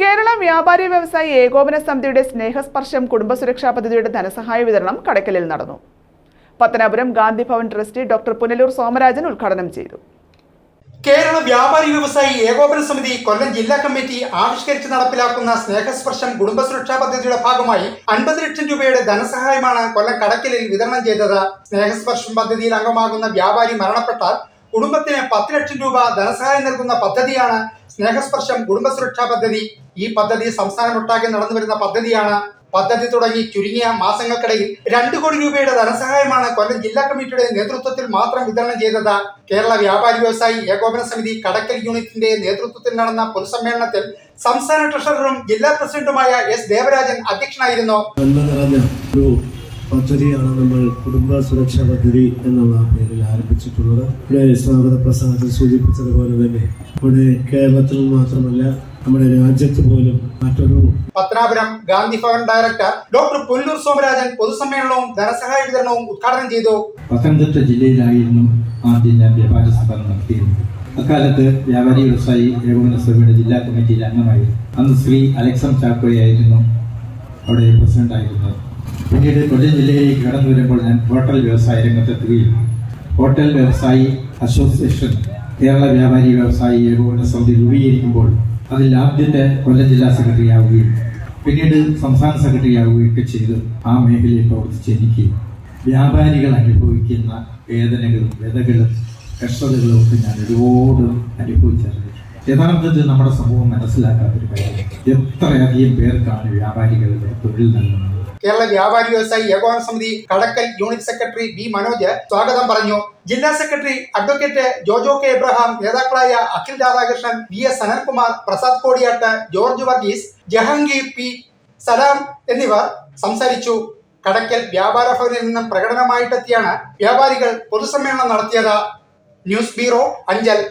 കേരള വ്യാപാരി വ്യവസായി ഏകോപന സമിതിയുടെ സ്നേഹസ്പർശം കുടുംബസുരക്ഷാ പദ്ധതിയുടെ ധനസഹായ വിതരണം കടക്കലിൽ നടന്നു. പത്തനാപുരം ഗാന്ധിഭവൻ ട്രസ്റ്റി ഡോക്ടർ പുനലൂർ സോമരാജൻ ഉദ്ഘാടനം ചെയ്തു. കേരള വ്യാപാരി വ്യവസായി ഏകോപന സമിതി കൊല്ലം ജില്ലാ കമ്മിറ്റി ആവിഷ്കരിച്ച് നടപ്പിലാക്കുന്ന സ്നേഹസ്പർശം കുടുംബസുരക്ഷാ പദ്ധതിയുടെ ഭാഗമായി അൻപത് ലക്ഷം രൂപയുടെ ധനസഹായമാണ് കൊല്ലം കടക്കലിൽ വിതരണം ചെയ്തത്. സ്നേഹസ്പർശം പദ്ധതിയിൽ അംഗമാകുന്ന വ്യാപാരി മരണപ്പെട്ടാൽ കുടുംബത്തിന് പത്ത് ലക്ഷം രൂപ ധനസഹായം നൽകുന്ന പദ്ധതിയാണ് സ്നേഹസ്പർശം കുടുംബസുരക്ഷാ പദ്ധതി ഈ പദ്ധതി സംസ്ഥാനമൊട്ടാകെ നടന്നു വരുന്ന പദ്ധതിയാണ്. പദ്ധതി തുടങ്ങി ചുരുങ്ങിയ മാസങ്ങൾക്കിടയിൽ രണ്ട് കോടി രൂപയുടെ ധനസഹായമാണ് കൊല്ലം ജില്ലാ കമ്മിറ്റിയുടെ നേതൃത്വത്തിൽ മാത്രം വിതരണം ചെയ്തത്. കേരള വ്യാപാരി വ്യവസായി ഏകോപന സമിതി കടക്കൽ യൂണിറ്റിന്റെ നേതൃത്വത്തിൽ നടന്ന പൊതുസമ്മേളനത്തിൽ സംസ്ഥാന ട്രഷററും ജില്ലാ പ്രസിഡന്റുമായ എസ് ദേവരാജൻ അധ്യക്ഷനായിരുന്നു. പദ്ധതിയാണ് നമ്മൾ കുടുംബ സുരക്ഷാ പദ്ധതി എന്നുള്ള പേരിൽ ആരംഭിച്ചിട്ടുള്ളത്. ഇവിടെ സ്വാഗത പ്രസംഗത്തിൽ സൂചിപ്പിച്ചതുപോലെ തന്നെ ഇവിടെ കേരളത്തിൽ മാത്രമല്ല നമ്മുടെ രാജ്യത്ത് പോലും മറ്റൊരു പത്തനാപുരം ഗാന്ധി ഭവൻ ഡയറക്ടർ ഡോക്ടർ പുല്ലൂർ സോമരാജൻ പൊതുസമ്മേളനവും ധനസഹായ വിതരണവും ഉദ്ഘാടനം ചെയ്തു. പത്തനംതിട്ട ജില്ലയിലായിരുന്നു ആദ്യം ഞാൻ വ്യാപാര സ്ഥാപനം നടത്തിയിരുന്നത് അക്കാലത്ത് വ്യാപാരി വ്യവസായി ഏകോപന സഭയുടെ ജില്ലാ കമ്മിറ്റിയിൽ അംഗമായി അന്ന് ശ്രീ അലക്സം ചാക്കോയായിരുന്നു അവിടെ പ്രസിഡന്റായിരുന്നത്. പിന്നീട് കൊല്ലം ജില്ലയിലേക്ക് കടന്നു വരുമ്പോൾ ഞാൻ ഹോട്ടൽ വ്യവസായ രംഗത്തെത്തുകയും ഹോട്ടൽ വ്യവസായി അസോസിയേഷൻ കേരള വ്യാപാരി വ്യവസായി ഏകോപന സമിതി രൂപീകരിക്കുമ്പോൾ അതിൽ ആദ്യത്തെ കൊല്ലം ജില്ലാ സെക്രട്ടറി ആവുകയും പിന്നീട് സംസ്ഥാന സെക്രട്ടറി ഒക്കെ ചെയ്ത് ആ മേഖലയിൽ പ്രവർത്തിച്ച് എനിക്ക് വ്യാപാരികൾ അനുഭവിക്കുന്ന വേദനകളും വ്യതകളും കഷ്ടതകളും ഒക്കെ ഞാൻ ഒരുപാട് അനുഭവിച്ചറിഞ്ഞു യഥാർത്ഥത്തിൽ നമ്മുടെ സമൂഹം മനസ്സിലാക്കാത്തൊരു കാര്യം എത്രയധികം പേർക്കാണ് വ്യാപാരികളുടെ തൊഴിൽ നൽകുന്നത്? കേരള വ്യാപാരി വ്യവസായി ഏകോപന സമിതി Kadakkal unit secretary V Manoj സ്വാഗതം പറഞ്ഞു. ജില്ലാ secretary advocate Jojo K Abraham നേതാക്കളായ Akhil Radhakrishnan V S Sanalkumar Prasad Kodiyattu George Varghese Jahangir P Salam എന്നിവർ സംസാരിച്ചു. കടക്കൽ വ്യാപാര ഭവനിൽ നിന്നും പ്രകടനമായിട്ടെത്തിയാണ് വ്യാപാരികൾ പൊതുസമ്മേളനം നടത്തിയത്. News bureau Anchal.